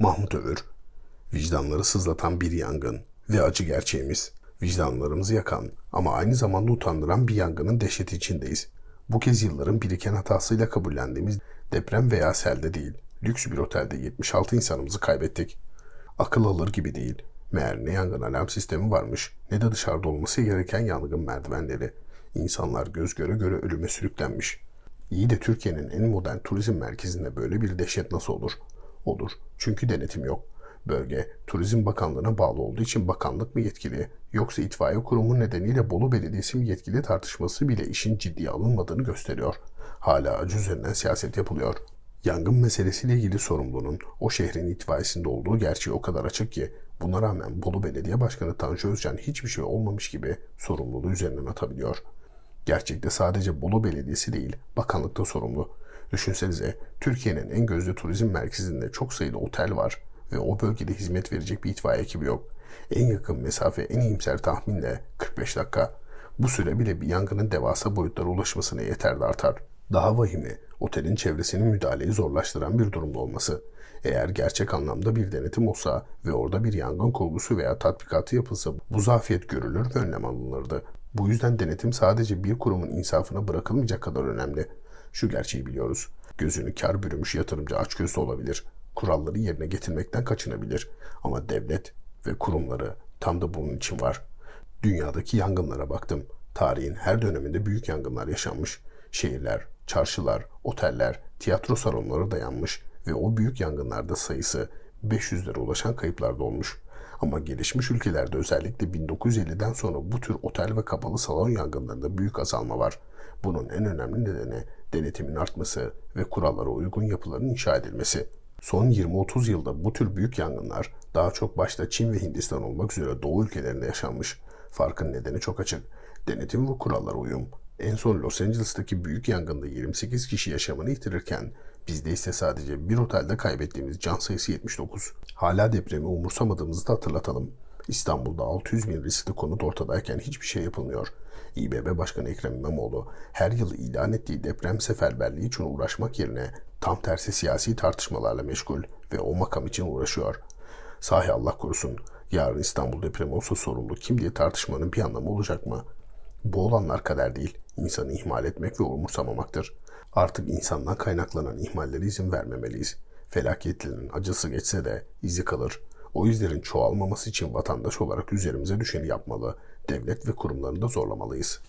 Mahmut Övür, vicdanları sızlatan bir yangın ve acı gerçeğimiz. Vicdanlarımızı yakan ama aynı zamanda utandıran bir yangının dehşeti içindeyiz. Bu kez yılların biriken hatasıyla kabullendiğimiz deprem veya selde değil, lüks bir otelde 76 insanımızı kaybettik. Akıl alır gibi değil. Meğer ne yangın alarm sistemi varmış ne de dışarıda olması gereken yangın merdivenleri. İnsanlar göz göre göre ölüme sürüklenmiş. İyi de Türkiye'nin en modern turizm merkezinde böyle bir dehşet nasıl olur? Olur. Çünkü denetim yok. Bölge Turizm Bakanlığı'na bağlı olduğu için bakanlık mı yetkili yoksa itfaiye kurumu nedeniyle Bolu Belediyesi mi yetkili tartışması bile işin ciddiye alınmadığını gösteriyor. Hala acı üzerinden siyaset yapılıyor. Yangın meselesiyle ilgili sorumlunun o şehrin itfaiyesinde olduğu gerçeği o kadar açık ki buna rağmen Bolu Belediye Başkanı Tanju Özcan hiçbir şey olmamış gibi sorumluluğu üzerinden atabiliyor. Gerçekte sadece Bolu Belediyesi değil, bakanlık da sorumlu. Düşünsenize, Türkiye'nin en gözde turizm merkezinde çok sayıda otel var ve o bölgede hizmet verecek bir itfaiye ekibi yok. En yakın mesafe en iyimser tahminle 45 dakika. Bu süre bile bir yangının devasa boyutlara ulaşmasına yeterli artar. Daha vahimi, otelin çevresinin müdahaleyi zorlaştıran bir durumda olması. Eğer gerçek anlamda bir denetim olsa ve orada bir yangın kurgusu veya tatbikatı yapılsa bu zafiyet görülür ve önlem alınırdı. Bu yüzden denetim sadece bir kurumun insafına bırakılmayacak kadar önemli. Şu gerçeği biliyoruz. Gözünü kar bürümüş yatırımcı açgözlü olabilir. Kuralları yerine getirmekten kaçınabilir. Ama devlet ve kurumları tam da bunun için var. Dünyadaki yangınlara baktım. Tarihin her döneminde büyük yangınlar yaşanmış. Şehirler, çarşılar, oteller, tiyatro salonları dayanmış ve o büyük yangınlarda sayısı 500'lere ulaşan kayıplar da olmuş. Ama gelişmiş ülkelerde özellikle 1950'den sonra bu tür otel ve kapalı salon yangınlarında büyük azalma var. Bunun en önemli nedeni denetimin artması ve kurallara uygun yapıların inşa edilmesi. Son 20-30 yılda bu tür büyük yangınlar daha çok başta Çin ve Hindistan olmak üzere Doğu ülkelerinde yaşanmış. Farkın nedeni çok açık. Denetim ve kurallara uyum. En son Los Angeles'taki büyük yangında 28 kişi yaşamını yitirirken bizde ise sadece bir otelde kaybettiğimiz can sayısı 79. Hala depremi umursamadığımızı da hatırlatalım. İstanbul'da 600 bin riskli konut ortadayken hiçbir şey yapılmıyor. İBB Başkanı Ekrem İmamoğlu her yıl ilan ettiği deprem seferberliği için uğraşmak yerine tam tersi siyasi tartışmalarla meşgul ve o makam için uğraşıyor. Sahi Allah korusun yarın İstanbul depremi olsa sorumlu kim diye tartışmanın bir anlamı olacak mı? Bu olanlar kader değil, insanı ihmal etmek ve umursamamaktır. Artık insandan kaynaklanan ihmallere izin vermemeliyiz. Felaketlerin acısı geçse de izi kalır. O izlerin çoğalmaması için vatandaş olarak üzerimize düşeni yapmalı, devlet ve kurumlarını da zorlamalıyız.